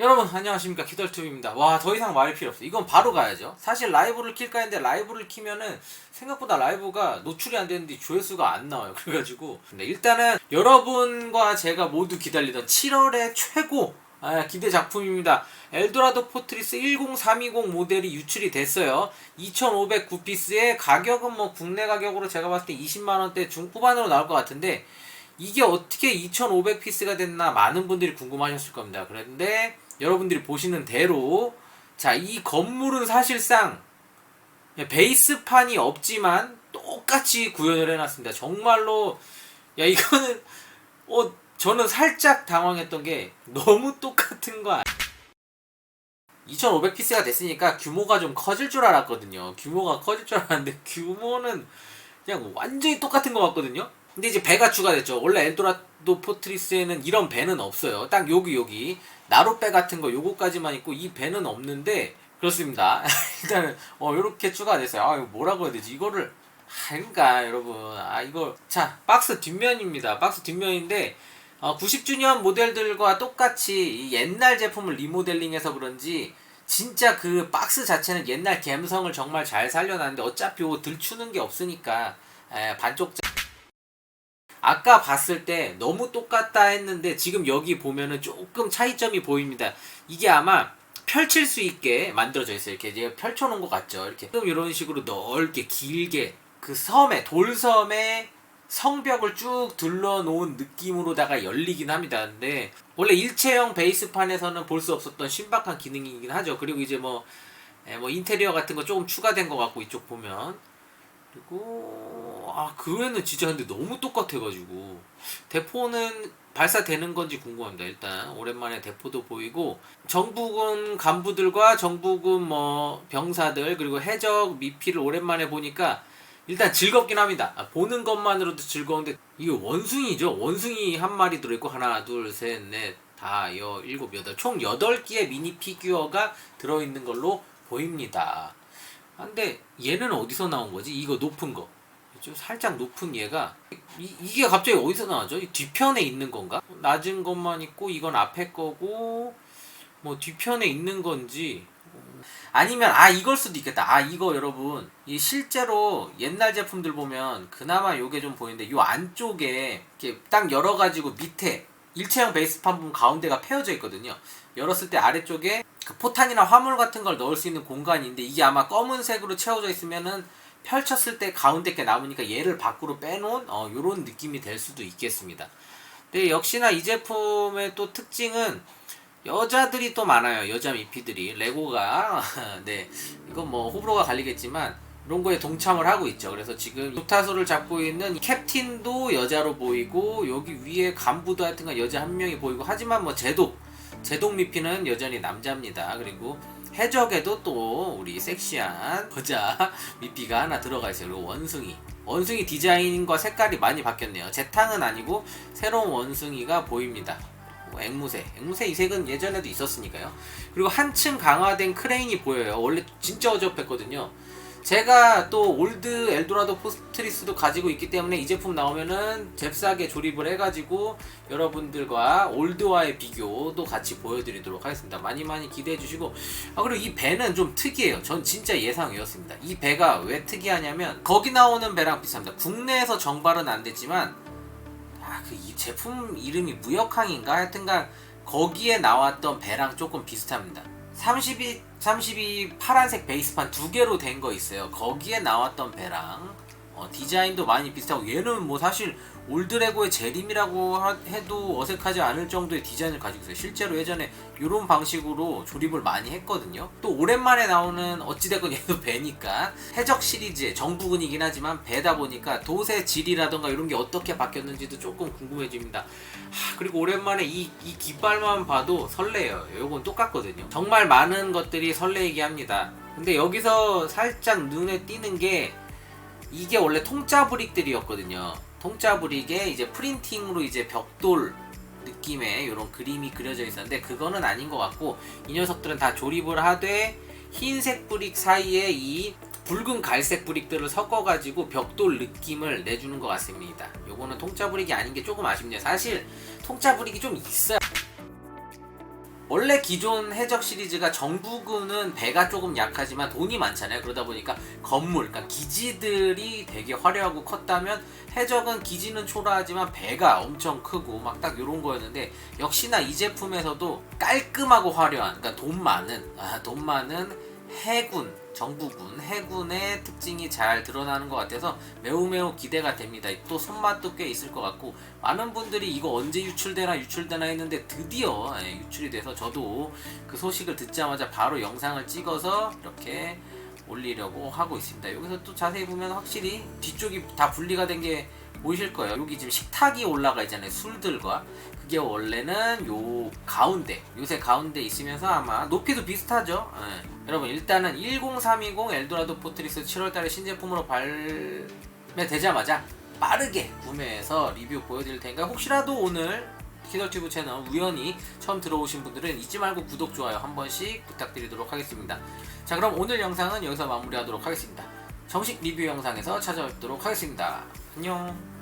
여러분 안녕하십니까. 키덜튜브입니다. 와 더 이상 말이 필요 없어 이건 바로 가야죠. 사실 라이브를 킬까 했는데 라이브를 키면은 생각보다 라이브가 노출이 안 되는데 조회수가 안 나와요. 그래가지고. 근데 일단은 여러분과 제가 모두 기다리던 7월의 최고 아, 기대 작품입니다. 엘도라도 포트리스 10320 모델이 유출이 됐어요. 2509피스의 가격은 뭐 국내 가격으로 제가 봤을 때 20만원대 중후반으로 나올 것 같은데 이게 어떻게 2500피스가 됐나 많은 분들이 궁금하셨을 겁니다. 그런데 여러분들이 보시는 대로 자, 이 건물은 사실상 베이스판이 없지만 똑같이 구현을 해놨습니다. 정말로 야 이거는 어 저는 살짝 당황했던 게 너무 똑같은 거 2500피스가 됐으니까 규모가 좀 커질 줄 알았거든요. 규모가 커질 줄 알았는데 규모는 그냥 완전히 똑같은 것 같거든요. 근데 이제 배가 추가됐죠. 원래 엘도라도 포트리스에는 이런 배는 없어요. 딱 여기 여기 나룻배 같은 거 요거까지만 있고 이 배는 없는데 그렇습니다. 일단은 어 요렇게 추가됐어요. 아 이거 뭐라고 해야 되지? 이거를 아, 그러니까 여러분 아 이거 자 박스 뒷면입니다. 박스 뒷면인데 어, 90주년 모델들과 똑같이 이 옛날 제품을 리모델링해서 그런지 진짜 그 박스 자체는 옛날 감성을 정말 잘 살려놨는데 어차피 뭐 들추는 게 없으니까 에, 반쪽 아까 봤을 때 너무 똑같다 했는데 지금 여기 보면은 조금 차이점이 보입니다. 이게 아마 펼칠 수 있게 만들어져 있어요. 이렇게 이제 펼쳐놓은 것 같죠. 이렇게 좀 이런 식으로 넓게 길게 그 섬에 돌섬에 성벽을 쭉 둘러놓은 느낌으로다가 열리긴 합니다. 근데 원래 일체형 베이스판에서는 볼 수 없었던 신박한 기능이긴 하죠. 그리고 이제 뭐, 에, 뭐 인테리어 같은 거 조금 추가된 것 같고 이쪽 보면 그리고 아그 외에는 진짜 근데 너무 똑같아가지고 대포는 발사되는 건지 궁금합니다. 일단 오랜만에 대포도 보이고 정부군 간부들과 정부군 뭐 병사들 그리고 해적 미피를 오랜만에 보니까 일단 즐겁긴 합니다. 아, 보는 것만으로도 즐거운데 이게 원숭이죠. 원숭이 한 마리 들어있고 하나 둘 셋 넷 다, 여, 일곱, 여덟 총 여덟 개의 미니 피규어가 들어있는 걸로 보입니다. 아, 근데 얘는 어디서 나온 거지? 이거 높은 거. 좀 살짝 높은 얘가 이, 이게 갑자기 어디서 나왔죠? 이 뒤편에 있는 건가? 낮은 것만 있고 이건 앞에 거고 뭐 뒤편에 있는 건지 아니면 아 이걸 수도 있겠다. 아 이거 여러분 이 실제로 옛날 제품들 보면 그나마 요게 좀 보이는데 요 안쪽에 이렇게 딱 열어가지고 밑에 일체형 베이스판 부분 가운데가 패여져 있거든요. 열었을 때 아래쪽에 그 포탄이나 화물 같은 걸 넣을 수 있는 공간인데 이게 아마 검은색으로 채워져 있으면은 펼쳤을 때 가운데 게 남으니까 얘를 밖으로 빼놓은 어, 요런 느낌이 될 수도 있겠습니다. 근데 역시나 이 제품의 또 특징은 여자들이 또 많아요. 여자 미피들이 레고가 네 이건 뭐 호불호가 갈리겠지만 이런 거에 동참을 하고 있죠. 그래서 지금 육타소를 잡고 있는 이 캡틴도 여자로 보이고 여기 위에 간부도 하여튼간 여자 한 명이 보이고 하지만 뭐 제독 제독 미피는 여전히 남자입니다. 그리고 해적에도 또 우리 섹시한 여자 미피가 하나 들어가 있어요. 그리고 원숭이. 원숭이 디자인과 색깔이 많이 바뀌었네요. 재탕은 아니고 새로운 원숭이가 보입니다. 뭐 앵무새. 앵무새 이 색은 예전에도 있었으니까요. 그리고 한층 강화된 크레인이 보여요. 원래 진짜 어접했거든요. 제가 또 올드 엘도라도 포스트리스도 가지고 있기 때문에 이 제품 나오면은 잽싸게 조립을 해가지고 여러분들과 올드와의 비교도 같이 보여드리도록 하겠습니다. 많이 많이 기대해 주시고 아 그리고 이 배는 좀 특이해요. 전 진짜 예상이었습니다. 이 배가 왜 특이하냐면 거기 나오는 배랑 비슷합니다. 국내에서 정발은 안 됐지만 아그 이 제품 이름이 무역항인가 하여튼간 거기에 나왔던 배랑 조금 비슷합니다. 32 32 파란색 베이스판 두 개로 된 거 있어요. 거기에 나왔던 배랑 어, 디자인도 많이 비슷하고 얘는 뭐 사실 올드레고의 재림이라고 하- 해도 어색하지 않을 정도의 디자인을 가지고 있어요. 실제로 예전에 이런 방식으로 조립을 많이 했거든요. 또 오랜만에 나오는 어찌됐건 얘도 배니까 해적 시리즈의 정부군이긴 하지만 배다 보니까 돛의 질이라던가 이런 게 어떻게 바뀌었는지도 조금 궁금해집니다. 하, 그리고 오랜만에 이, 이 깃발만 봐도 설레요. 요건 똑같거든요. 정말 많은 것들이 설레이게 합니다. 근데 여기서 살짝 눈에 띄는 게 이게 원래 통짜 브릭들이었거든요. 통짜 브릭에 이제 프린팅으로 이제 벽돌 느낌의 이런 그림이 그려져 있었는데 그거는 아닌 것 같고 이 녀석들은 다 조립을 하되 흰색 브릭 사이에 이 붉은 갈색 브릭들을 섞어가지고 벽돌 느낌을 내주는 것 같습니다. 요거는 통짜 브릭이 아닌 게 조금 아쉽네요. 사실 통짜 브릭이 좀 있어야 원래 기존 해적 시리즈가 정부군은 배가 조금 약하지만 돈이 많잖아요. 그러다 보니까 건물, 그러니까 기지들이 되게 화려하고 컸다면 해적은 기지는 초라하지만 배가 엄청 크고 막 딱 이런 거였는데 역시나 이 제품에서도 깔끔하고 화려한, 그러니까 돈 많은, 아, 돈 많은 해군, 정부군, 해군의 특징이 잘 드러나는 것 같아서 매우 매우 기대가 됩니다. 또 손맛도 꽤 있을 것 같고 많은 분들이 이거 언제 유출되나 유출되나 했는데 드디어 예, 유출이 돼서 저도 그 소식을 듣자마자 바로 영상을 찍어서 이렇게 올리려고 하고 있습니다. 여기서 또 자세히 보면 확실히 뒤쪽이 다 분리가 된게 보이실 거예요. 여기 지금 식탁이 올라가 있잖아요. 술들과 그게 원래는 요 가운데 요새 가운데 있으면서 아마 높이도 비슷하죠. 예. 여러분 일단은 10320 엘도라도 포트리스 7월달에 신제품으로 발매되자마자 빠르게 구매해서 리뷰 보여드릴 테니까 혹시라도 오늘 키더튜브 채널 우연히 처음 들어오신 분들은 잊지 말고 구독 좋아요 한 번씩 부탁드리도록 하겠습니다. 자 그럼 오늘 영상은 여기서 마무리하도록 하겠습니다. 정식 리뷰 영상에서 찾아뵙도록 하겠습니다. 안녕.